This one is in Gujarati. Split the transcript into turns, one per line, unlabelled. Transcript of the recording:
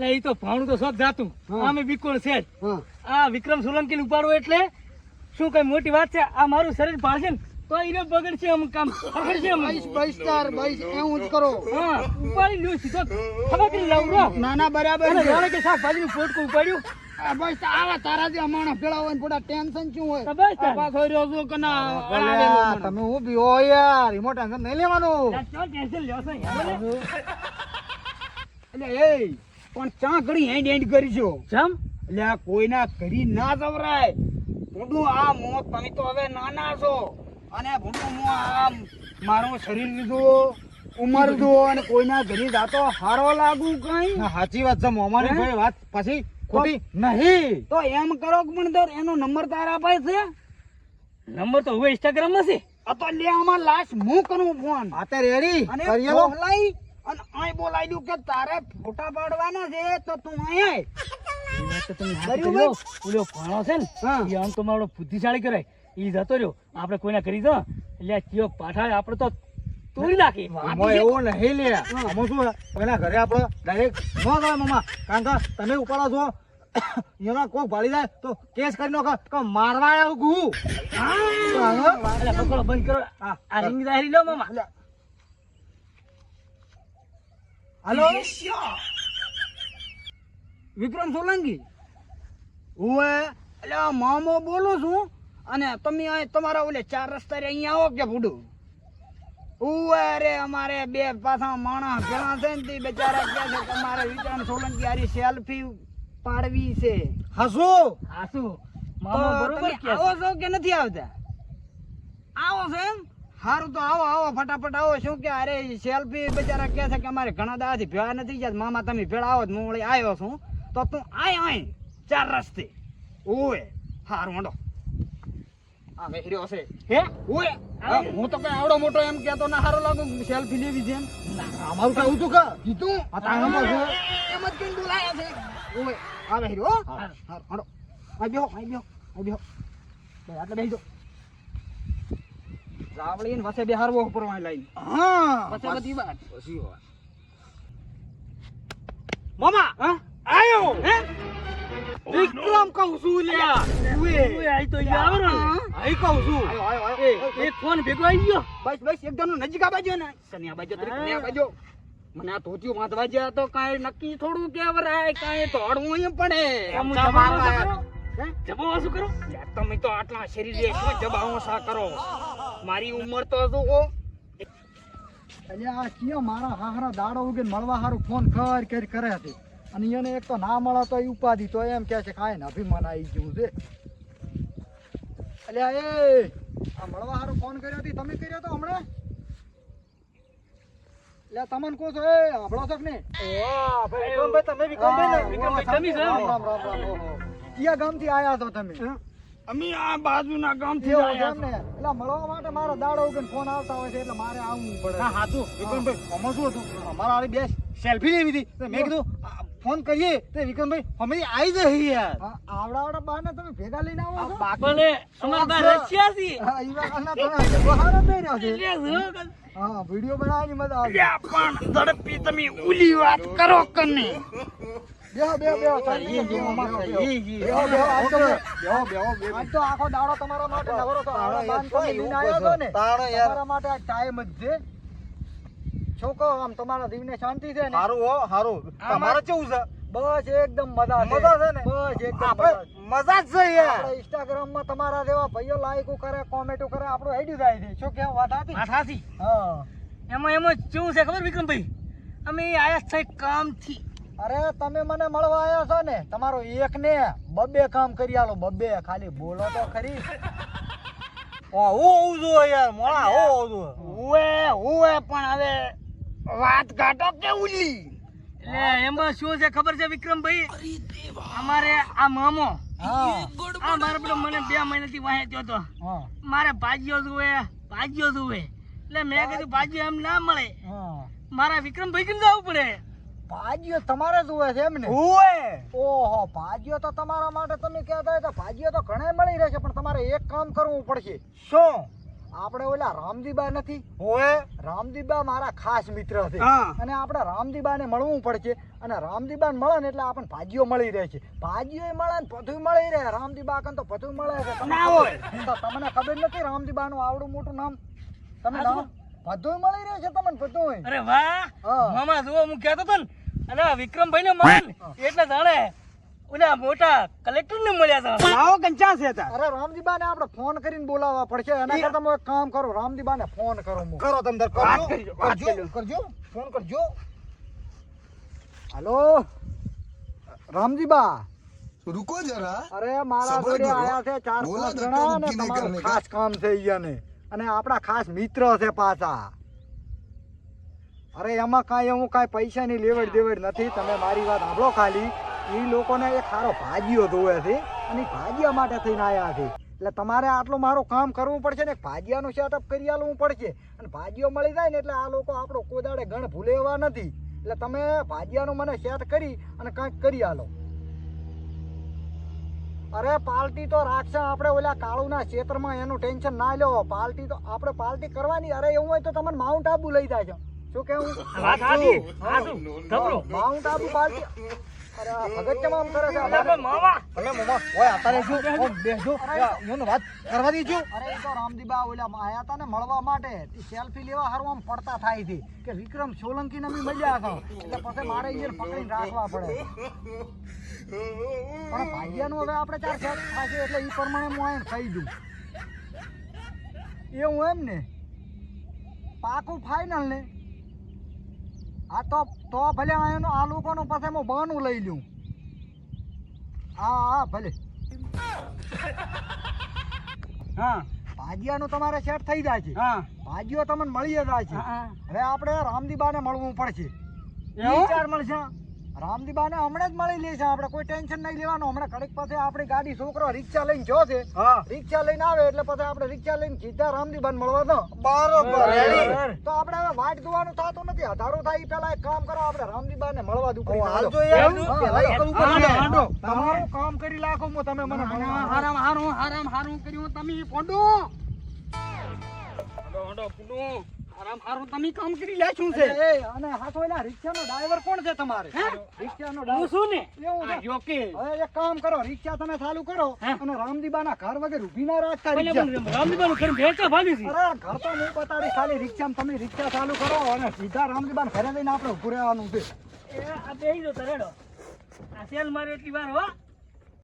એટલે એ તો ભાવણું તો શોખ જાતું.
અમે
આમે બીકોણ છે જ.
હા.
આ વિક્રમ સોલંકી ને ઉપાડવો એટલે શું કઈ મોટી વાત છે? આ મારું શરીર પાડશે ને તો એને બગડશે આમ કામ. બગડશે બાઈસ
બાઈસ બહિષ્કાર બાઈસ એવું જ કરો.
હા ઉપાડી લ્યો સીધો. ખબર કરી લઉં રો
ના ના બરાબર.
જાણે કે શાકભાજી નું પોટકું ઉપાડ્યું.
આ બસ આવા તારાથી અમાણા ભેળા હોય ને થોડા ટેન્શન શું હોય?
તો બસ તાર.
રહ્યો છું કે ના
તમે હો યાર રિમોટ ટેન્શન નહીં લેવાનું.
ટેન્શન લ્યો છો યાર
એટલે એ પણ ચા ઘડી હેન્ડ હેન્ડ કરીશું?
જમ
એટલે કોઈના ઘડી ના જવરાય. ભૂંડું આ મો તમે તો હવે નાના છો. અને ભૂંડું મો આ મારું શરીર લીધું ઉમર જુઓ અને કોઈના ઘરી જાતો હારો લાગુ કઈ.
સાચી વાત છે મોમાની ભાઈ વાત. પછી ખોટી? નહીં.
તો એમ કરો કે પણ એનો નંબર તારા પાસે છે?
નંબર તો હવે ઇન્સ્ટાગ્રામમાં છે.
તો લે આમાં લાસ્ટ હું કરું ફોન
અત્યારે રેડી
અને
કરીએ લો
બોલાઈ અને આય બોલાઈ દઉં કે તારે ફોટા પાડવાના છે તો તું આય આય.
એ વાત તો તમે
કર્યું
સાચી
ભાઈ?
કરી ઓલો ભાણો છે ને
હા.
એ આમ તો મારો બુદ્ધિશાળી કરાય. એ જતો રહ્યો. આપણે કોઈને કરી દો એટલે કયો પાઠા આપડે તો તોડી નાખી.
એવું નહીં લે. આમાં શું કોઈના ઘરે આપણે ડાયરેક્ટ ન મામા. કારણ કે તમે ઉપાડો છો. એના કોક ભાળી જાય તો કેસ કરી નાખો. કે મારવા આવ્યો ગુ
બંધ કરો. આ આ જાહેરી લો મામા.
હાલો વિક્રમ સોલંકી? હું એટલે મામો બોલું છું અને તમે તમારા ઓલે ચાર રસ્તા અહીંયા આવો કે ભૂડું? ઉવે રે અમારે બે પાછા માણસ ઘણા છે ને તે બેચારા કે છે તમારે વિક્રમ સોલંકી આરી સેલ્ફી પાડવી છે.
હાસુ? હાસુ. બરોબર કે
આવો છો કે નથી આવતા? આવો છો એમ? સારું તો આવો આવો ફટાફટ આવો. શું કે અરે સેલ્ફી બિચારા કહે છે કે અમારે ઘણા દાડાથી ભેળા નથી ગયા મામા તમે ભેળા આવો હું વળી આવ્યો છું. તો તું આય આય ચાર રસ્તે. ઓય હારું હંડો. આ વેહર્યો છે
હે?
તો કઈ આવડો મોટો એમ કેતો ના હારો લાગુ. સેલ્ફી લેવી છે એમ.
અમારું કઈ ઊંચું કે
કીધું
આ તાણામાં છે.
એમ જ કઈ બોલાયા છે. ઓય આ વેહર્યો હારું હંડો આ બેહો આ બેહો આ બેહો. આટલે બેહી જાઓ. રાવળી ને વસે બેહારવો ઉપર વાય લાઈન
હા.
પછી બધી વાત.
પછી વાત.
મામા!
હા?
આયો! હે?
વિક્રમ કહું છું લ્યા.
ઉએ આઈ તો યાર આઈ કહું છું.
આયો આયો આયો.
એ એક ફોન ભેગો આવી ગયો.
બસ બસ એકદમ નજીક આ બાજુ ને. સની આ બાજુ તરીક ને આ બાજુ. મને આ ધોતિયું વાંધવા જ્યા તો કાંઈ નક્કી થોડું કેવરાય કાંઈ તોડવું પડે.
જમાવા શું કરો?
તમે તો આટલા શરીર શું જબાવો સા કરો? મારી ઉંમર તો જુઓ
એટલે આ કયો મારા હાહરા દાડો ઉગે મળવા હારું ફોન કર કર કરે હતી. અને એને એક તો ના મળે તો ઉપાધિ તો એમ કે છે કાંઈ નથી મન આવી ગયું છે. એટલે એ આ મળવા હારું ફોન કર્યો હતી તમે કર્યો તો હમણાં? લે તમને કો છો એ આપણો છો ને વાહ ભાઈ વિક્રમભાઈ તમે વિક્રમભાઈ ને
વિક્રમભાઈ તમે છો?
રામ રામ રામ રામ ઓહો. ગામથી આયા છો તમે?
અમે આ બાજુના ગામથી આવ્યા
ને એટલે મળવા માટે મારા દાડો ઉગન ફોન આવતા હોય છે એટલે મારે આવવું પડે.
હા, સાચું
વિક્રમભાઈ આમાં શું હતું? અમારા હારી બે સેલ્ફી લેવી હતી તો મેં કીધું ફોન કરીએ. તો વિક્રમભાઈ અમે આવી જઈએ યાર. આવડા આવડા બાને તમે ભેગા લઈને આવો છો?
ભલે અમાર બા રશિયા થી
હા, ઈવા વાતના તમે બહાર જ નહીં રહ્યો છે.
એટલે શું?
હા વીડિયો બનાવવાની મજા આવે
પણ ઝડપી તમે ઉલી વાત કરો કને.
બેહો બેહો બેહો
ઈ, ઈ, ઈ,
બેહો. બેહો, આ તો બેહો, બેહો, આ તો આખો દાડો તમારા માટે નવરો તો આવડા બાન તમે લઈને આવ્યો છો ને તમારા માટે આ ટાઈમ જ છે છોકો આમ તમારા દીવને શાંતિ છે ને
હારું હો હારું તમારે કેવું છે
બસ એકદમ મજા છે
મજા છે ને?
બસ એકદમ મજા
મજા જ છે યાર
ઇન્સ્ટાગ્રામમાં તમારા જેવા ભાઈઓ લાઈકો કરે કોમેન્ટો કરે આપણો હેડી જાય છે શું કેવું વાત હતી
વાત હતી
હા
એમાં એમાં કેવું છે ખબર વિક્રમભાઈ અમે આયા છે કામથી
અરે તમે મને મળવા આવ્યા છો ને તમારો એક ને બબ્બે કામ કરી આલો બબ્બે ખાલી બોલો તો ખરી.
ઓ હું જોઈએ યાર મોળા હું હોવું ઉએ
ઉવે પણ હવે વાત કાઢો કે ઉલી
એટલે એમાં શું છે ખબર છે વિક્રમભાઈ? અમારે આ મામો.
હા.
આ મારો પેલો મને બે મહિનાથી વાહે થયો હતો મારે ભાજીઓ જુએ ભાજીઓ જુએ એટલે મેં કીધું ભાજીઓ એમ ના મળે.
હા.
મારા વિક્રમભાઈ કેમ જવું પડે?
ભાજીઓ તમારે જોવે છે એમ ને?
ઓએ
ઓહો ભાજીઓ તો તમારા માટે તમે કહેતા હોય તો ભાજીઓ તો ઘણા મળી રહેશે પણ તમારે એક કામ કરવું પડશે.
શું?
આપણે ઓલા રામજીબા નથી?
ઓએ
રામજીબા મારા ખાસ મિત્ર છે. અને આપણે રામજીબાને મળવું પડશે. અને રામજીબાને મળે ને એટલે આપણને ભાજીઓ મળી રહે છે. ભાજીઓ મળે ને બધું મળી રહે. રામજીબા કન તો બધું મળે છે. તમને ખબર નથી રામજીબાનું આવડું મોટું નામ? તમે નામ? બધું મળી રહે છે તમને બધું
અરે વાહ. મામા જુઓ હું કહેતો હતો ને અને વિક્રમભાઈ ને મન એટલે જાણે ઉના મોટા કલેક્ટર ને મળ્યા હતા
આવો કંચા છે તા
અરે રામજીબા ને આપણે ફોન કરીને બોલાવવા પડશે. એના કરતા તમે એક કામ કરો. રામજીબા ને ફોન કરો હું.
કરો તમે
દર
કરજો.
કરજો
કરજો. ફોન કરજો.
હાલો? રામજીબા?
રૂકો જરા.
અરે મારા જોડે આયા છે ચાર પાંચ જણા ને તમારું ખાસ કામ છે અહીંયા ને અને આપણા ખાસ મિત્ર છે પાછા. અરે એમાં કાંઈ એવું કાંઈ પૈસાની લેવડ દેવડ નથી. તમે મારી વાત સાંભળો ખાલી. એ લોકોને એક સારો ભાજીઓ ધોવે છે અને ભાજીયા માટે થઈને આવ્યા છે. એટલે તમારે આટલું મારું કામ કરવું પડશે ને ભાજીયાનું સેટઅપ કરી આલવું પડશે. અને ભાજીઓ મળી જાય ને, એટલે આ લોકો આપણો કોદાડે ગણ ભૂલે એવા નથી. એટલે તમે ભાજીયાનું મને સેટ કરી અને કાંઈક કરી આલો. અરે પાર્ટી તો રાખશે આપણે ઓલા કાળુના ક્ષેત્રમાં, એનું ટેન્શન ના લો. પાર્ટી તો, આપણે પાર્ટી કરવાની, અરે એવું હોય તો તમને માઉન્ટ આબુ લઈ જાય છે. શું કેવું
વાત સાચી શું ધબરો
માઉન્ટ આબુ પાર્ટી અરે આ ભગત કેમ આમ કરે છે?
અરે મામા.
તમે મામા ઓય આતા રહેજો ઓ બેસજો યોને વાત કરવા દીજો
અરે એ તો રામદીબા ઓલા આયા હતા ને મળવા માટે. સેલ્ફી લેવા હારું આમ પડતા થાય છે. કે વિક્રમ સોલંકી ને બી મળ્યા હતા. એટલે પછી મારે અહીંયા પકડીને રાખવા પડે. પણ ભાઈયાનું હવે આપણે ચાર સેટ થાશે એટલે એ પ્રમાણે હું આઈને થઈ જઉં. એવું એમ ને? પાકું ફાઇનલ ને? હા તો તો ભલે આ આ પાસે હું બહાનું લઈ લઉં. હા હા ભલે.
હા.
ભાજીયાનું તમારે સેટ થઈ જાય છે.
હા.
ભાજીઓ તમને મળી જાય છે.
હવે
હવે આપણે રામદીબાને મળવું પડશે. વિચાર મળશે. રામદીબાને હમણાં જ મળી લેશે આપણે કોઈ ટેન્શન નહીં લેવાનું હમણાં કડક પાસે આપણી ગાડી છોકરો રિક્ષા લઈને જો છે રિક્ષા લઈને આવે એટલે પછી આપણે રિક્ષા લઈને સીધા રામદીબાન મળવા દો
બરોબર
તો આપણે હવે વાટ જોવાનું થતું નથી અધારો થાય પેલા એક કામ કરો આપણે રામદીબાને મળવા
હાંડો.
તમારું કામ કરી લાખો હું તમે મને
હારામ હારું હારામ હારું કર્યું તમે હાંડો, પૂડું. હારામ હારું તમે કામ કરી લે શું છે.
એ, અને હાથો એના રિક્ષાનો ડ્રાઈવર કોણ છે તમારે? રિક્ષાનો
હું છું ને?
એવું છે.
યોકે.
હવે એક કામ કરો રિક્ષા તમે ચાલુ કરો અને રામદીબાના ઘર વગર ઊભી ના રાખતા રિક્ષા.
રામદીબાનું ઘર ભેંચા ભાગી છે?
અરે ઘર તો હું બતાડી ખાલી રિક્ષામાં તમે રિક્ષા ચાલુ કરો અને સીધા રામદીબાન ઘરે જઈને આપણે ઊભું રહેવાનું છે.
એ આ બેહી જો તરેડો. આ સેલ મારે એટલી વાર હો.